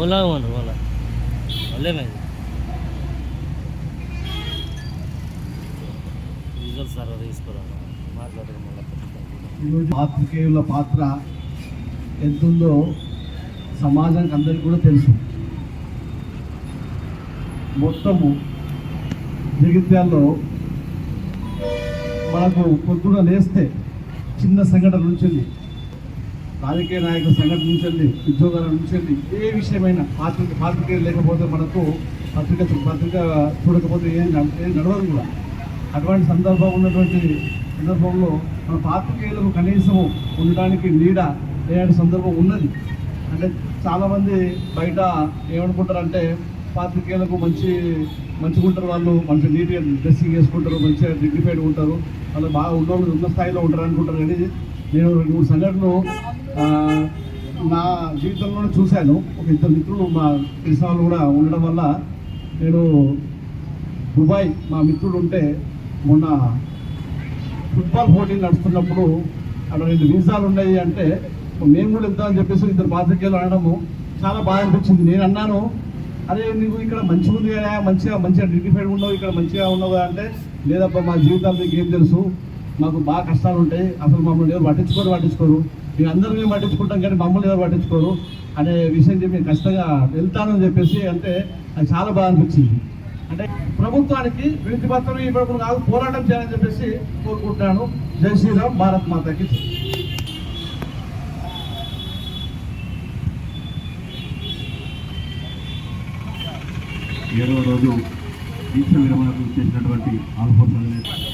ఓలా మన ఓలా. వాళ్ళేమైంది రిజల్ట్ సర్వ తీసుకురా మాట్లాడడం ఈరోజు పాత్రికేయుల పాత్ర ఎంతుందో సమాజానికి అందరికీ కూడా తెలుసు. మొత్తము జగిత్యాల్లో మనకు పొద్దున లేస్తే చిన్న సంఘటన నుంచి వెళ్ళి, రాజకీయ నాయకుల సంఘటన నుంచి వెళ్ళి, ఉద్యోగాల నుంచి వెళ్ళి, ఏ విషయమైనా పాత్రిక పాత్రికేయులు లేకపోతే మనకు పత్రిక పత్రిక చూడకపోతే ఏం ఏం నడవదు కూడా. అటువంటి సందర్భం ఉన్నటువంటి సందర్భంలో మన పాత్రికేయులకు కనీసం ఉండడానికి నీడ లేని సందర్భం ఉన్నది. అంటే చాలామంది బయట ఏమనుకుంటారంటే పాత్రికేయులకు మంచి మంచిగా ఉంటారు వాళ్ళు మంచి నీట్గా డ్రెస్సింగ్ వేసుకుంటారు మంచిగా డిగ్నిఫైడ్ ఉంటారు వాళ్ళు బాగా ఉన్న ఉన్న స్థాయిలో ఉంటారు అనుకుంటారు కానీ నేను రెండు మూడు సంఘటనలు నా జీవితంలోనే చూశాను. ఒక ఇద్దరు మిత్రులు మా తెలిసిన వాళ్ళు కూడా ఉండడం వల్ల నేను దుబాయ్ మా మిత్రుడు ఉంటే మొన్న ఫుట్బాల్ పోటీలు నడుస్తున్నప్పుడు అక్కడ రెండు వీసాలు ఉన్నాయి అంటే మేము కూడా వెళ్తామని చెప్పేసి ఇద్దరు పాత్రికేయులు అనడము చాలా బాగా అనిపించింది. నేను అన్నాను అరే నువ్వు ఇక్కడ మంచిగా ఉంది కదా మంచిగా మంచిగా డిగ్నిఫైడ్ ఉన్నావు ఇక్కడ మంచిగా ఉన్నావు కదా అంటే లేదబ్బా మా జీవితాలు మీకు ఏం తెలుసు? మాకు బాగా కష్టాలు ఉంటాయి. అసలు మమ్మల్ని ఎవరు పట్టించుకోరు పట్టించుకోరు. మీ అందరూ మేము పట్టించుకుంటాం కానీ మమ్మల్ని ఎవరు పట్టించుకోరు అనే విషయం చెప్పి నేను ఖచ్చితంగా వెళ్తానని చెప్పేసి అంటే అది చాలా బాగా అనిపించింది. అంటే ప్రభుత్వానికి వినతి పత్రం ఇవ్వడం కాదు పోరాటం చేయాలని చెప్పేసి కోరుకుంటున్నాను. జై శ్రీరామ్ భారత్ మాతకి ఏడవ రోజు దీక్ష విరమణకు చేసినటువంటి ఆల్ఫోర్స్